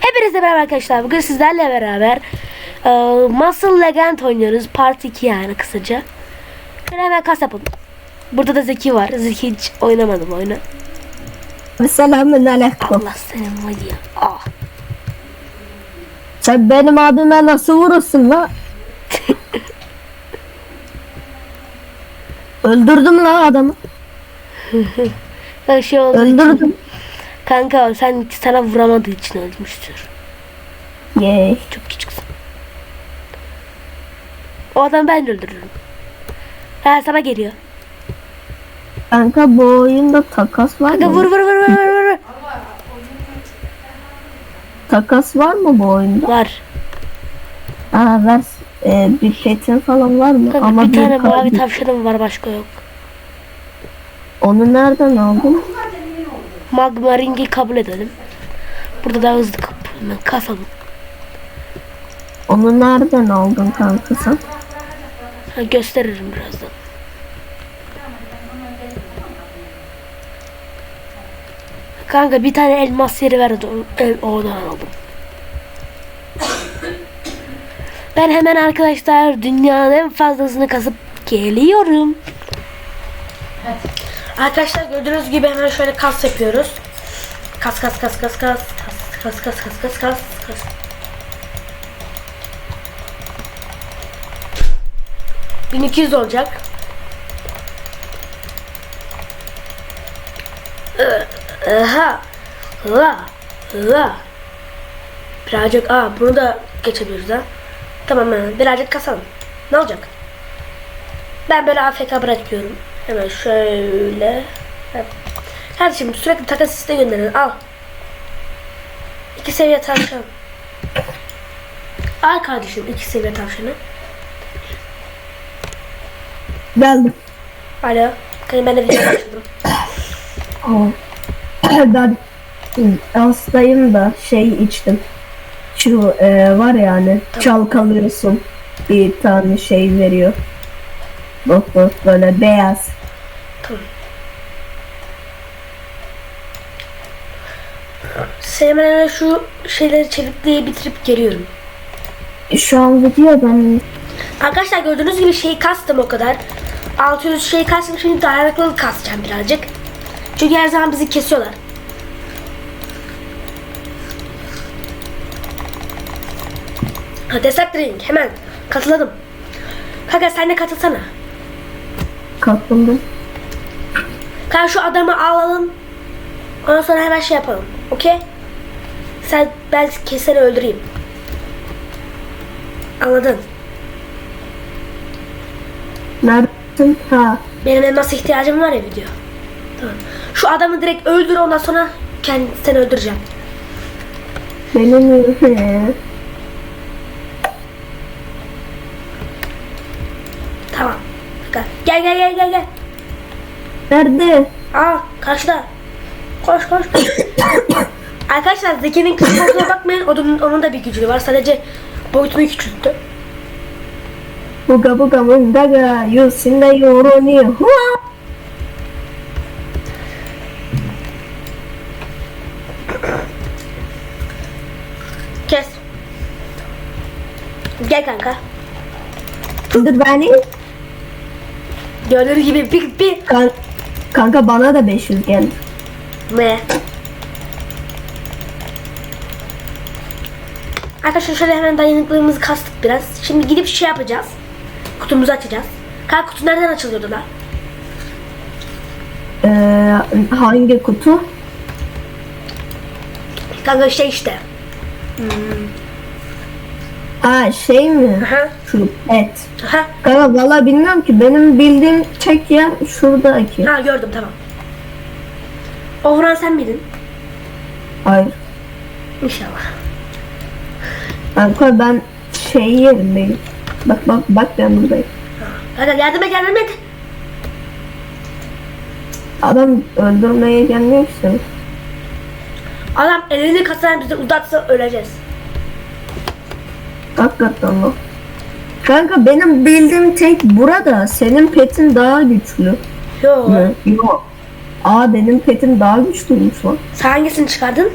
Hepinize merhaba arkadaşlar. Bugün sizlerle beraber e, Muscle Legend oynuyoruz. Part 2 yani kısaca. Şöyle hemen kas yapalım. Burada da Zeki var. Zeki hiç oynamadım oyunu. Selamun aleyküm. Allah senin var ya. Ah. Sen benim abime nasıl vurursun la? Öldürdüm la adamı. Bak şey oldu. Öldürdüm. Kanka sen sana vuramadığı için ölmüştür. Yey. Çok küçüksün. O adamı ben öldürürüm. Ha sana geliyor. Kanka bu oyunda takas var Kanka mı? vur vur vur vur vur vur. Takas var mı bu oyunda? Var. Aa ver. Ee, bir petin falan var mı? Kanka Ama bir tane mavi tavşanım var başka yok. Onu nereden aldın? Magma ringi kabul edelim. Burada daha hızlı kap hemen kasalım. Onu nereden aldın kanka sen? Ha, gösteririm birazdan. Kanka bir tane elmas yeri verdi. o- oradan aldım. Ben hemen arkadaşlar dünyanın en fazlasını kasıp geliyorum. Arkadaşlar gördüğünüz gibi hemen şöyle kas yapıyoruz. Kas kas kas kas kas kas kas kas kas kas kas kas. ...1200 olacak. Aha. Aha. Aha. Birazcık aa bunu da geçebiliriz ha. Tamam birazcık kasalım. Ne olacak? Ben böyle AFK bırakıyorum. Hemen şöyle. Evet. Kardeşim sürekli takas site gönderin. Al. İki seviye tavşan. Al kardeşim iki seviye tavşanı. Geldim. Alo. Kanka ben de video başladım. Ben hastayım da şey içtim. Şu e, var yani çalkalıyorsun. Bir tane şey veriyor. Bak bak böyle beyaz. Sevmene şu şeyleri çevikliği bitirip geliyorum. Şu an videodan Arkadaşlar gördüğünüz gibi şeyi kastım o kadar. 600 şey kastım şimdi dayanıklılık kasacağım birazcık. Çünkü her zaman bizi kesiyorlar. Desert Drink hemen katıladım. Kanka sen de katılsana. Katıldım. Kanka şu adamı alalım. Ondan sonra hemen şey yapalım. Okey? Sen ben keseni öldüreyim. Anladın? Neredesin? Ha. Benim elmas ihtiyacım var ya video. Tamam. Şu adamı direkt öldür ondan sonra kendi seni öldüreceğim. Benim Tamam. Gel gel gel gel gel. Nerede? Aa karşıda. Koş koş. Arkadaşlar Zeki'nin küçük olduğuna bakmayın. Onun, onun da bir gücü var. Sadece boyutunu küçülttü. Buga buga mundaga yusinda yoroni. Hua! Kes. Gel kanka. Dur beni. Gördüğünüz gibi bir bir Kan kanka bana da 500 geldi. ne? Arkadaşlar şöyle hemen dayanıklılığımızı kastık biraz. Şimdi gidip şey yapacağız. Kutumuzu açacağız. Kanka kutu nereden açılıyordu lan? Ee, hangi kutu? Kanka şey işte. Ha şey mi? Aha. Şu et. Aha. Kanka valla bilmiyorum ki benim bildiğim tek yer şuradaki. Ha gördüm tamam. O vuran sen miydin? Hayır. İnşallah. Kanka ben şey yerindeyim. Bak bak bak ben buradayım. Kanka yardım et yardım et. Adam öldürmeye gelmiyor ki seni. Adam elini kasadan bizi uzatsa öleceğiz. Hakikaten lan. Kanka benim bildiğim tek burada. Senin petin daha güçlü. Yo. mü? Yok. Aa benim petim daha güçlüymüş lan. Sen hangisini çıkardın?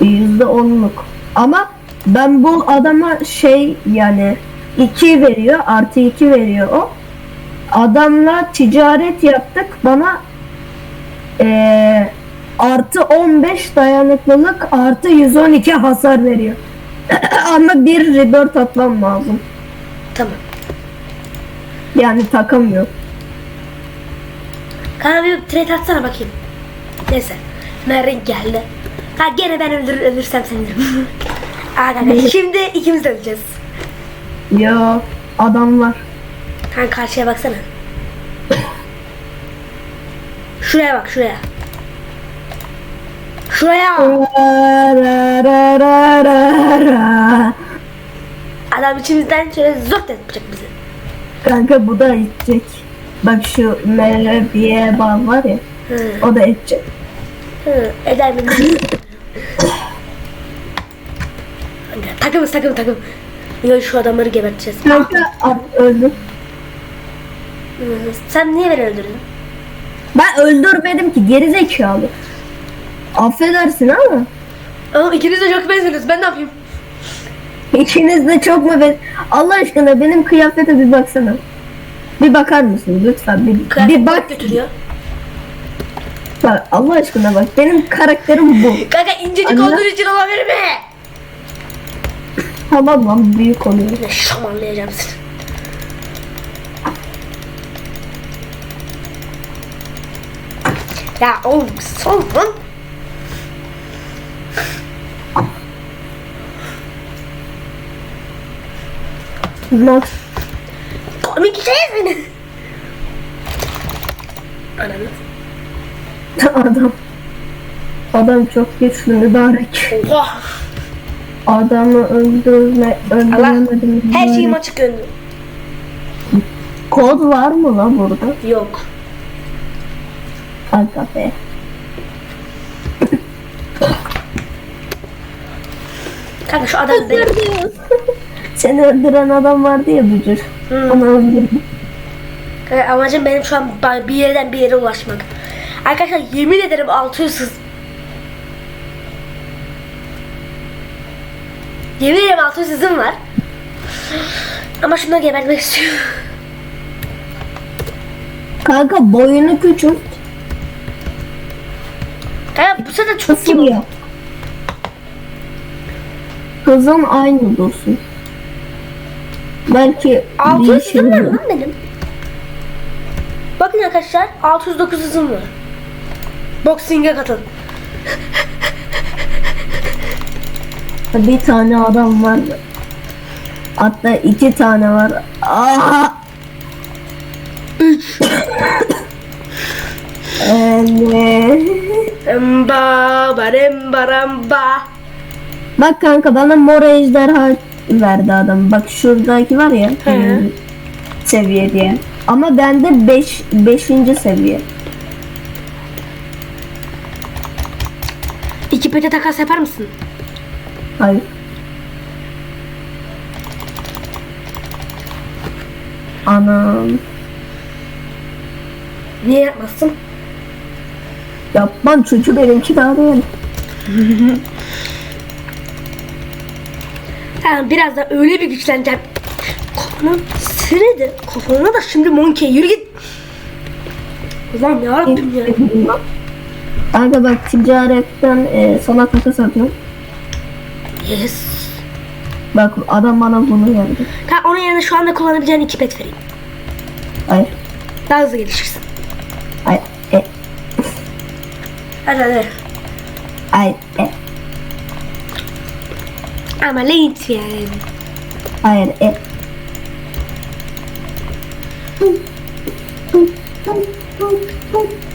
Yüzde onluk. Ama ben bu adama şey yani 2 veriyor artı 2 veriyor o. Adamla ticaret yaptık bana eee, artı 15 dayanıklılık artı 112 hasar veriyor. Ama bir rebirth atmam lazım. Tamam. Yani takamıyor. Kanka bir trade atsana bakayım. Neyse. Merrin geldi. Ha gene ben öldür, ölürsem sevinirim. Aa kanka şimdi ikimiz de öleceğiz. Ya adam var. Kanka karşıya baksana. Şuraya bak şuraya. Şuraya. Adam içimizden şöyle zort yapacak bizi. Kanka bu da edecek. Bak şu Merve'ye bağ var ya. Hı, O da edecek. hı, eder mi? Takımız takım takım. Yok şu adamları geberteceğiz. Kanka at öldü. Hı, Sen niye beni öldürdün? Ben öldürmedim ki geri zekalı. Affedersin ama Ama ikiniz de çok benziyorsunuz. Ben ne yapayım? ikiniz de çok mu ben Allah aşkına benim kıyafete bir baksana. Bir bakar mısın lütfen bir, Kıyafet bir bak. götürüyor. bak. Allah aşkına bak benim karakterim bu. Kanka incecik Anne. olduğu için olabilir mi? Tamam lan büyük oluyor. Ne şamanlayacağım seni. Ya oğlum son lan. Max Komik şey seni. Ananı. adam. Adam çok güçlü mübarek. Oha. Adamı öldürme, Allah. öldüremedim. Her mübarek. şeyim açık gönlüm. Kod var mı lan burada? Yok. Aga be. Kanka şu adam. Seni öldüren adam vardı ya Bücür. Hı. Onu öldürdüm. Kanka amacım benim şu an bir yerden bir yere ulaşmak. Arkadaşlar yemin ederim 600 hız. Yemin ederim 600 hızım var. Ama şunu gebertmek istiyorum. Kanka boyunu küçült. Kanka bu sefer çok kim yap. Hızın aynı dursun. Belki 600 değişir hızım var lan benim. Bakın arkadaşlar 609 hızım var. Boxing'e katıl. Bir tane adam var. Hatta iki tane var. Aa! Üç. Emba baremba ramba. Bak kanka bana mor ejderha verdi adam. Bak şuradaki var ya. He. hmm, Seviye diye. Ama bende 5 beş, 5. seviye. İki pete takas yapar mısın? Hayır. Anam. Niye yapmazsın? Yapmam çünkü benimki daha değil. Yani biraz da öyle bir güçleneceğim. Kafana de kafana da şimdi monkey yürü git. Ulan ya Rabbim ya. Kanka bak ticaretten e, sana takas atıyorum. Yes. Bak adam bana bunu verdi. Tamam onun yerine şu anda kullanabileceğin iki pet vereyim. Hayır. Daha hızlı gelişirsin. Hayır. E, Hadi hadi. hayır. E, Ama lütfen. hayır. E.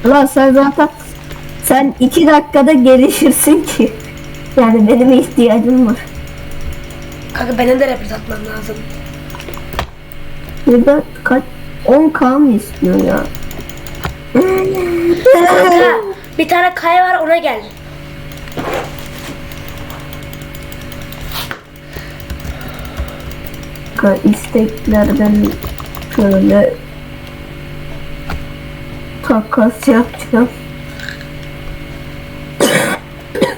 Ulan sen zaten sen iki dakikada gelişirsin ki. Yani benim ihtiyacım var. Kanka benim de repres atmam lazım. Burada kaç 10k mı istiyor ya? Kanka bir tane kaya var ona gel. dakika isteklerden şöyle takas yapacağım.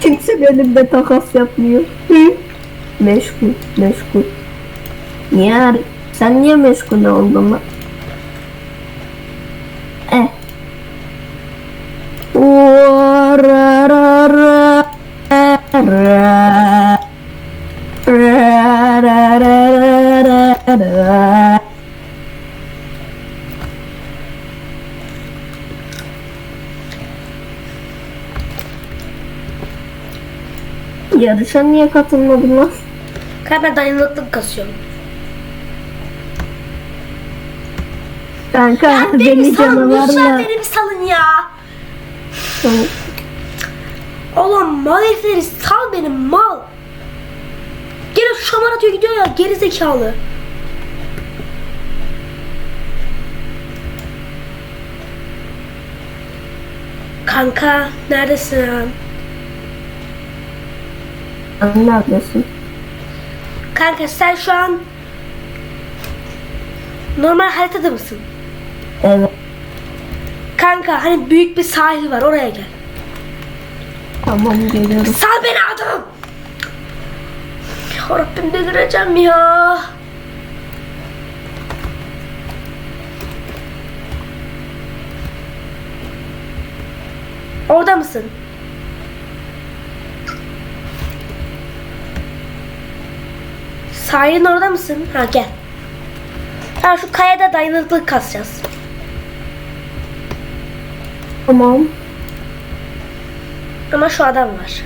Kimse benimle takas yapmıyor. Hı? Meşgul, meşgul. Niye? Sen niye meşgul oldun lan? Yarışa niye katılmadın lan? Kanka dayanıklılık kasıyorum. Kanka Ya beni beni salın lütfen canavarla... beni bir salın ya. Oğlum mal herifleri sal beni mal. Gene şamar atıyor gidiyor ya geri zekalı. Kanka neredesin lan? Sen neredesin? Kanka sen şu an normal haritada mısın? Evet. Kanka hani büyük bir sahil var oraya gel. Tamam geliyorum. Sal beni adam. Ya Rabbim delireceğim ya. Orada mısın? Sahilin orada mısın? Ha gel. Ha şu kayada dayanıklılık kasacağız. Tamam. Ama şu adam var.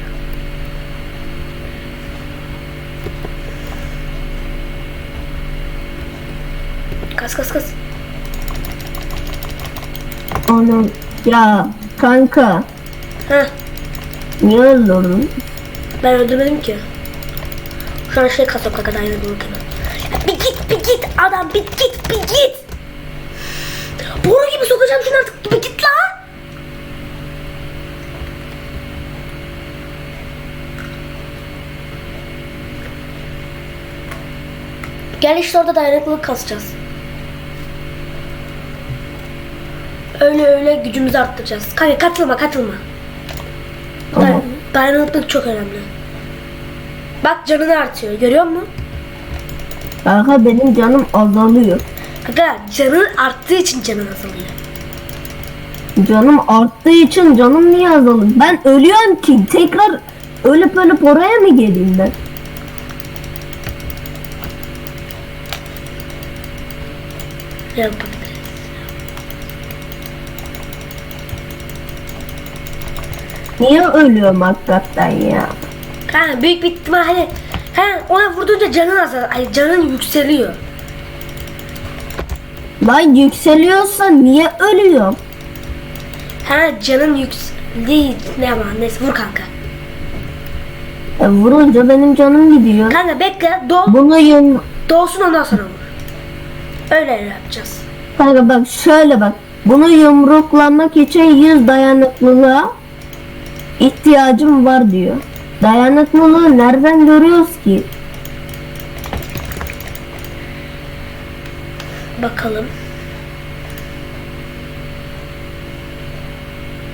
Kas kas kas. Onun ya kanka Heh, niye öldürdün? ben öldürmedim ki. Şu an şey kasap dayanıklılık hemen. Ya bir git bir git adam bir git bir git. Boru gibi sokacağım şunu artık bir git lan. Gel işte orada dayanıklılık kasacağız. Öyle öyle gücümüzü arttıracağız. Kanka katılma katılma. Tamam. Day- dayanıklılık çok önemli. Bak canını artıyor görüyor musun? Kanka benim canım azalıyor. Kanka canın arttığı için canın azalıyor. Canım arttığı için canım niye azalıyor? Ben ölüyorum ki tekrar ölüp ölüp oraya mı geleyim ben? Yapabiliriz? Niye ölüyorum hakikaten ya? Kanka büyük bir ihtimal hani Kanka ona vurduğunca canın azalıyor. Ay canın yükseliyor. Lan yükseliyorsa niye ölüyorum? Ha canın yükseliyor. Ne ama neyse vur kanka. E, vurunca benim canım gidiyor. Kanka bekle doğ, Bunu yum... doğsun ondan sonra. Öyle yapacağız. Kanka bak şöyle bak. Bunu yumruklamak için 100 dayanıklılığa ihtiyacım var diyor. Dayanıklılığı nereden görüyoruz ki? Bakalım.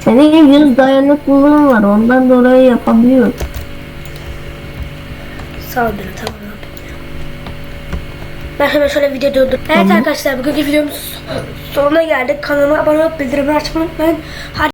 Senin 100 dayanıklılığın var ondan dolayı ol beni tamam. Ben hemen şöyle video durdum. Evet arkadaşlar bugünkü videomuz sonuna geldik. Kanalıma abone olup bildirimleri açmayı unutmayın. Hadi